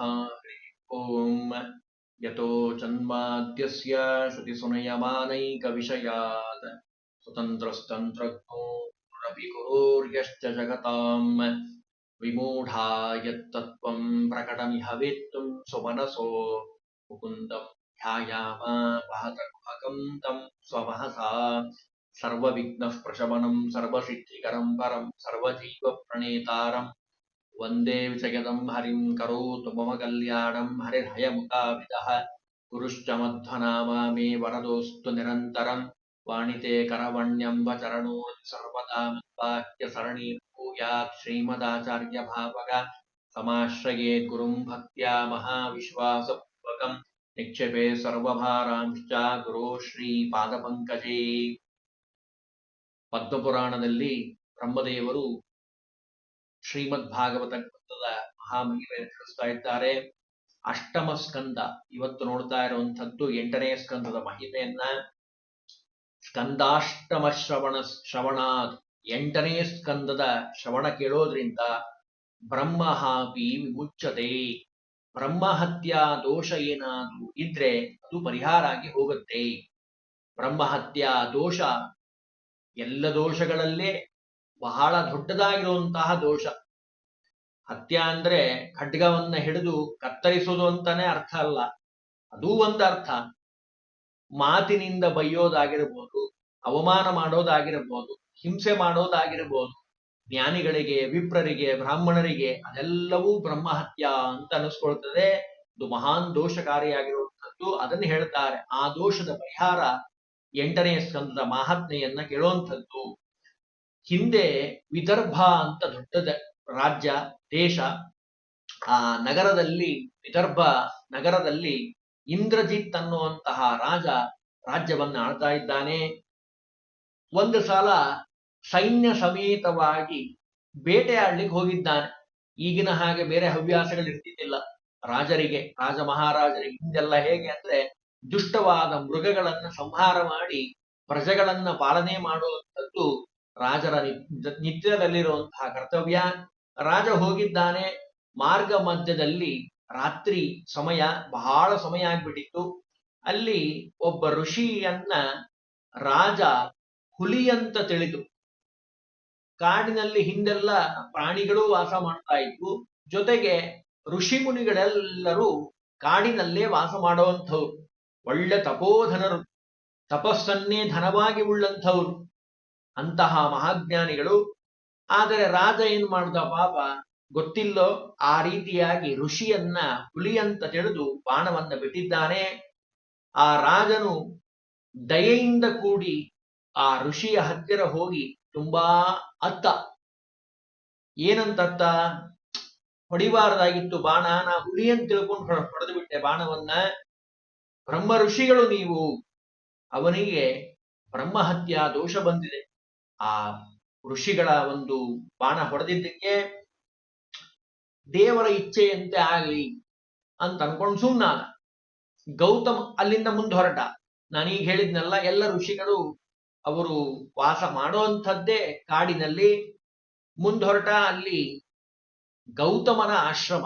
ओम यतो चन्माद्यस्य श्रुतिसुनयमानैकविषयात् स्वतन्त्रस्तन्त्रज्ञोरपि कुरोर्यश्च जगताम्। विमूढा यत्तत्त्वम् प्रकटमिह वेत्तुम् सुमनसो। मुकुन्दम् ध्यायामापहतकुहकम् तम् स्वमहसा। सर्वविघ्नः प्रशमनम् सर्वसिद्धिकरम् परम् सर्वजीवप्रणेतारम्। ವಂದೇ ವಿಜಯದಂ ಹರಿಂ ಕರೋತು ಮಮ ಕಲ್ಯಾಣಂ ಹರಿರ್ಹಯಮುಖಾವಿದಃ ಗುರುಶ್ಚ ಮಧ್ವನಾಮ ಮೇ ವರದೋಸ್ತು ನಿರಂತರಂ ವಾಣಿತೆ ಕರವಣ್ಯಂಬ ಚರಣೋ ಸರ್ವದಾ ವಾಕ್ಯ ಸರಣಿ ಭೂಯಾತ್ ಶ್ರೀಮದಾಚಾರ್ಯ ಭಾವಕ ಸಮಾಶ್ರಯೇ ಗುರುಂ ಭಕ್ತ್ಯಾ ಮಹಾವಿಶ್ವಾಸಪೂರ್ವಕಂ ನಿಕ್ಷೇಪೇ ಸರ್ವಭಾರಾಂಶ್ಚ ಗುರು ಶ್ರೀ ಪಾದಪಂಕಜೇ ಪದ್ಮಪುರಾಣದಲ್ಲಿ ಬ್ರಹ್ಮದೇವರು ಶ್ರೀಮದ್ ಭಾಗವತ ಗ್ರಂಥದ ಮಹಾಮಹಿಮೆ ತಿಳಿಸ್ತಾ ಇದ್ದಾರೆ ಅಷ್ಟಮ ಸ್ಕಂದ. ಇವತ್ತು ನೋಡ್ತಾ ಇರುವಂತದ್ದು ಎಂಟನೇ ಸ್ಕಂದದ ಮಹಿಮೆಯನ್ನ. ಸ್ಕಂದಾಷ್ಟಮ ಶ್ರವಣ ಶ್ರವಣಾದ್. ಎಂಟನೇ ಸ್ಕಂದದ ಶ್ರವಣ ಕೇಳೋದ್ರಿಂದ ಬ್ರಹ್ಮಹಾಪಿ ವಿಮುಚ್ಚತೆ ಬ್ರಹ್ಮಹತ್ಯಾ ದೋಷ ಏನಾದ್ರೂ ಇದ್ರೆ ಅದು ಪರಿಹಾರ ಆಗಿ ಹೋಗುತ್ತೆ. ಬ್ರಹ್ಮಹತ್ಯಾ ದೋಷ ಎಲ್ಲ ದೋಷಗಳಲ್ಲೇ ಬಹಳ ದೊಡ್ಡದಾಗಿರುವಂತಹ ದೋಷ. ಹತ್ಯ ಅಂದ್ರೆ ಖಡ್ಗವನ್ನ ಹಿಡಿದು ಕತ್ತರಿಸೋದು ಅಂತಾನೆ ಅರ್ಥ ಅಲ್ಲ. ಅದೂ ಒಂದು ಅರ್ಥ. ಮಾತಿನಿಂದ ಬೈಯೋದಾಗಿರ್ಬೋದು ಅವಮಾನ ಮಾಡೋದಾಗಿರ್ಬೋದು, ಹಿಂಸೆ ಮಾಡೋದಾಗಿರ್ಬೋದು, ಜ್ಞಾನಿಗಳಿಗೆ, ವಿಪ್ರರಿಗೆ, ಬ್ರಾಹ್ಮಣರಿಗೆ ಅದೆಲ್ಲವೂ ಬ್ರಹ್ಮಹತ್ಯ ಅಂತ ಅನಿಸ್ಕೊಳ್ತದೆ. ಇದು ಮಹಾನ್ ದೋಷಕಾರಿಯಾಗಿರುವಂಥದ್ದು ಅದನ್ನು ಹೇಳ್ತಾರೆ. ಆ ದೋಷದ ಪರಿಹಾರ ಎಂಟನೇ ಸ್ಕಂದದ ಮಹಾತ್ಮೆಯನ್ನ ಕೇಳುವಂಥದ್ದು. ಹಿಂದೆ ವಿದರ್ಭ ಅಂತ ದೊಡ್ಡದ ರಾಜ್ಯ, ದೇಶ. ಆ ನಗರದಲ್ಲಿ, ವಿದರ್ಭ ನಗರದಲ್ಲಿ ಇಂದ್ರಜಿತ್ ಅನ್ನುವಂತಹ ರಾಜ ರಾಜ್ಯವನ್ನ ಆಳ್ತಾ ಇದ್ದಾನೆ. ಒಂದು ಸಲ ಸೈನ್ಯ ಸಮೇತವಾಗಿ ಬೇಟೆಯಾಡ್ಲಿಕ್ಕೆ ಹೋಗಿದ್ದಾನೆ. ಈಗಿನ ಹಾಗೆ ಬೇರೆ ಹವ್ಯಾಸಗಳು ಇರ್ತಿದ್ದಿಲ್ಲ ರಾಜರಿಗೆ ರಾಜ ಮಹಾರಾಜರಿಗೆ ಹಿಂದೆಲ್ಲ ಹೇಗೆ ಅಂದ್ರೆ ದುಷ್ಟವಾದ ಮೃಗಗಳನ್ನ ಸಂಹಾರ ಮಾಡಿ ಪ್ರಜೆಗಳನ್ನ ಪಾಲನೆ ಮಾಡುವಂಥದ್ದು ರಾಜರ ನಿತ್ಯದಲ್ಲಿರುವಂತಹ ಕರ್ತವ್ಯ. ರಾಜ ಹೋಗಿದ್ದಾನೆ. ಮಾರ್ಗ ಮಧ್ಯದಲ್ಲಿ ರಾತ್ರಿ ಸಮಯ, ಬಹಳ ಸಮಯ ಆಗ್ಬಿಟ್ಟಿತ್ತು. ಅಲ್ಲಿ ಒಬ್ಬ ಋಷಿಯನ್ನ ರಾಜ ಹುಲಿ ಅಂತ ತಿಳಿದು, ಕಾಡಿನಲ್ಲಿ ಹಿಂದೆಲ್ಲ ಪ್ರಾಣಿಗಳು ವಾಸ ಮಾಡ್ತಾ ಇದ್ವು. ಜೊತೆಗೆ ಋಷಿ ಮುನಿಗಳೆಲ್ಲರೂ ಕಾಡಿನಲ್ಲೇ ವಾಸ ಮಾಡುವಂಥವ್ರು. ಒಳ್ಳೆ ತಪೋಧನರು ತಪಸ್ಸನ್ನೇ ಧನವಾಗಿ ಉಳ್ಳಂಥವ್ರು. ಅಂತಹ ಮಹಾಜ್ಞಾನಿಗಳು. ಆದರೆ ರಾಜ ಏನ್ ಮಾಡ್ದ ಪಾಪ, ಗೊತ್ತಿಲ್ಲೋ ಆ ರೀತಿಯಾಗಿ ಋಷಿಯನ್ನ ಹುಲಿ ಅಂತ ತಿಳಿದು ಬಾಣವನ್ನ ಬಿಟ್ಟಿದ್ದಾನೆ. ಆ ರಾಜನು ದಯೆಯಿಂದ ಕೂಡಿ ಆ ಋಷಿಯ ಹತ್ತಿರ ಹೋಗಿ ತುಂಬಾ ಅತ್ತ. ಏನಂತತ್ತ ಹೊಡಿಬಾರದಾಗಿತ್ತು ಬಾಣ. ನಾ ಹುಲಿ ಅಂತ ತಿಳ್ಕೊಂಡು ಹೊಡ- ಹೊಡೆದು ಬಿಟ್ಟೆ ಬಾಣವನ್ನ. ಬ್ರಹ್ಮ ಋಷಿಗಳು ನೀವು. ಅವನಿಗೆ ಬ್ರಹ್ಮಹತ್ಯಾ ದೋಷ ಬಂದಿದೆ. ಆ ಋಷಿಗಳ ಒಂದು ಬಾಣ ಹೊಡೆದಿದ್ದಕ್ಕೆ ದೇವರ ಇಚ್ಛೆಯಂತೆ ಆಗಲಿ ಅಂತ ಅನ್ಕೊಂಡು ಸುಮ್ಮನಾದ ಗೌತಮ್ ಅಲ್ಲಿಂದ ಮುಂದೆ ಹೊರಟ. ನಾನೀಗ ಹೇಳಿದ್ನಲ್ಲ, ಎಲ್ಲ ಋಷಿಗಳು ಅವರು ವಾಸ ಮಾಡುವಂಥದ್ದೇ ಕಾಡಿನಲ್ಲಿ ಮುಂದೆ ಹೊರಟ. ಅಲ್ಲಿ ಗೌತಮನ ಆಶ್ರಮ,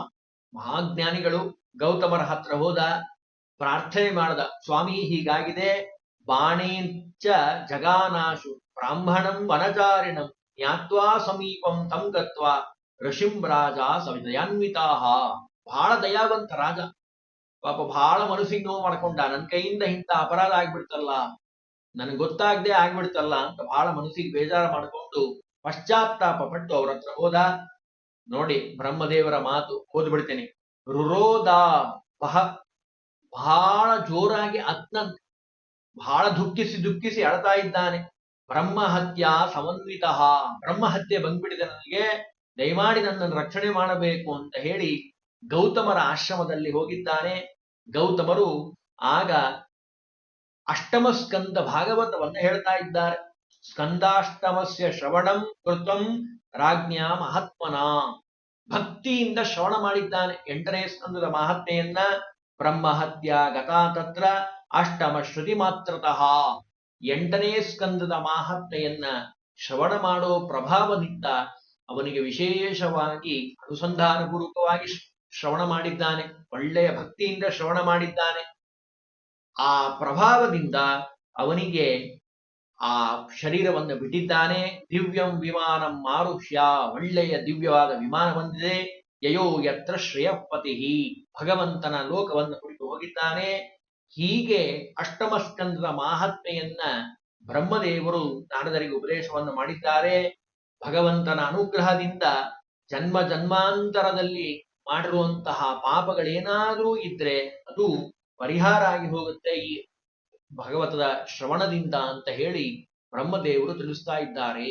ಮಹಾಜ್ಞಾನಿಗಳು ಗೌತಮರ ಹತ್ರ ಹೋದ, ಪ್ರಾರ್ಥನೆ ಮಾಡದ. ಸ್ವಾಮಿ ಹೀಗಾಗಿದೆ ಬಾಣೇಂಚ ಜಗಾನಾಶು ಬ್ರಾಹ್ಮಣಂ ವನಚಾರಿಣಂ ಜ್ಞಾತ್ವಾ ಸಮೀಪಂ ತಂ ಗತ್ವಾ ಋಷಿಂ ರಾಜ ಸವಿದಯಾನ್ವಿತಾಹ ಬಹಳ ದಯಾವಂತ ರಾಜ ಪಾಪ ಬಹಳ ಮನಸ್ಸಿಗೆ ನೋವು ಮಾಡ್ಕೊಂಡ, ನನ್ ಕೈಯಿಂದ ಇಂಥ ಅಪರಾಧ ಆಗ್ಬಿಡ್ತಲ್ಲ, ನನಗೆ ಗೊತ್ತಾಗದೆ ಆಗ್ಬಿಡ್ತಲ್ಲ ಅಂತ ಬಹಳ ಮನಸ್ಸಿಗೆ ಬೇಜಾರು ಮಾಡಿಕೊಂಡು ಪಶ್ಚಾತ್ತಾಪ ಪಟ್ಟು ಅವ್ರ ಹತ್ರ ಹೋದ. ನೋಡಿ, ಬ್ರಹ್ಮದೇವರ ಮಾತು ಓದ್ಬಿಡ್ತೇನೆ ರುರೋದ ಬಹ ಬಹಳ ಜೋರಾಗಿ ಅತ್ನಂತೆ ಬಹಳ ದುಃಖಿಸಿ ದುಃಖಿಸಿ ಅಳ್ತಾ ಇದ್ದಾನೆ. ಬ್ರಹ್ಮಹತ್ಯ ಸಮನ್ವಿತ. ಬ್ರಹ್ಮಹತ್ಯೆ ಬಂದ್ಬಿಟ್ಟಿದೆ ನನಗೆ. ದಯಮಾಡಿ ನನ್ನನ್ನು ರಕ್ಷಣೆ ಮಾಡಬೇಕು ಅಂತ ಹೇಳಿ ಗೌತಮರ ಆಶ್ರಮದಲ್ಲಿ ಹೋಗಿದ್ದಾನೆ. ಗೌತಮರು ಆಗ ಅಷ್ಟಮ ಸ್ಕಂದ ಭಾಗವತವನ್ನು ಹೇಳ್ತಾ ಇದ್ದಾರೆ. ಸ್ಕಂದಾಷ್ಟಮಸ್ಯ ಶ್ರವಣಂ ಕೃತಂ ರಾಜ್ಞ ಮಹಾತ್ಮನ. ಭಕ್ತಿಯಿಂದ ಶ್ರವಣ ಮಾಡಿದ್ದಾನೆ. ಎಂಟನೇ ಸ್ಕಂದದ ಮಹಾತ್ಮೆಯನ್ನ ಬ್ರಹ್ಮಹತ್ಯ ಗತಾ ತತ್ರ ಅಷ್ಟಮ ಶ್ರುತಿ ಮಾತ್ರತಃ ಎಂಟನೇ ಸ್ಕಂದದ ಮಾಹಾತ್ಮೆಯನ್ನ ಶ್ರವಣ ಮಾಡೋ ಪ್ರಭಾವದಿಂದ ಅವನಿಗೆ ವಿಶೇಷವಾಗಿ ಅನುಸಂಧಾನಪೂರ್ವಕವಾಗಿ ಶ್ರವಣ ಮಾಡಿದ್ದಾನೆ, ಒಳ್ಳೆಯ ಭಕ್ತಿಯಿಂದ ಶ್ರವಣ ಮಾಡಿದ್ದಾನೆ. ಆ ಪ್ರಭಾವದಿಂದ ಅವನಿಗೆ ಆ ಶರೀರವನ್ನು ಬಿಟ್ಟಿದ್ದಾನೆ. ದಿವ್ಯಂ ವಿಮಾನಂ ಮಾರುಷ್ಯ, ಒಳ್ಳೆಯ ದಿವ್ಯವಾದ ವಿಮಾನ ಬಂದಿದೆ. ಯಯೋ ಯತ್ರ ಶ್ರೇಯಪತಿ. ಭಗವಂತನ ಲೋಕವನ್ನು ಕುರಿತು ಹೋಗಿದ್ದಾನೆ. ಹೀಗೆ ಅಷ್ಟಮ ಸ್ಕಂದದ ಮಾಹಾತ್ಮೆಯನ್ನ ಬ್ರಹ್ಮದೇವರು ನಾರದರಿಗೆ ಉಪದೇಶವನ್ನು ಮಾಡಿದ್ದಾರೆ. ಭಗವಂತನ ಅನುಗ್ರಹದಿಂದ ಜನ್ಮ ಜನ್ಮಾಂತರದಲ್ಲಿ ಮಾಡಿರುವಂತಹ ಪಾಪಗಳೇನಾದರೂ ಇದ್ರೆ ಅದು ಪರಿಹಾರ ಆಗಿ ಹೋಗುತ್ತೆ ಈ ಭಗವತದ ಶ್ರವಣದಿಂದ ಅಂತ ಹೇಳಿ ಬ್ರಹ್ಮದೇವರು ತಿಳಿಸ್ತಾ ಇದ್ದಾರೆ.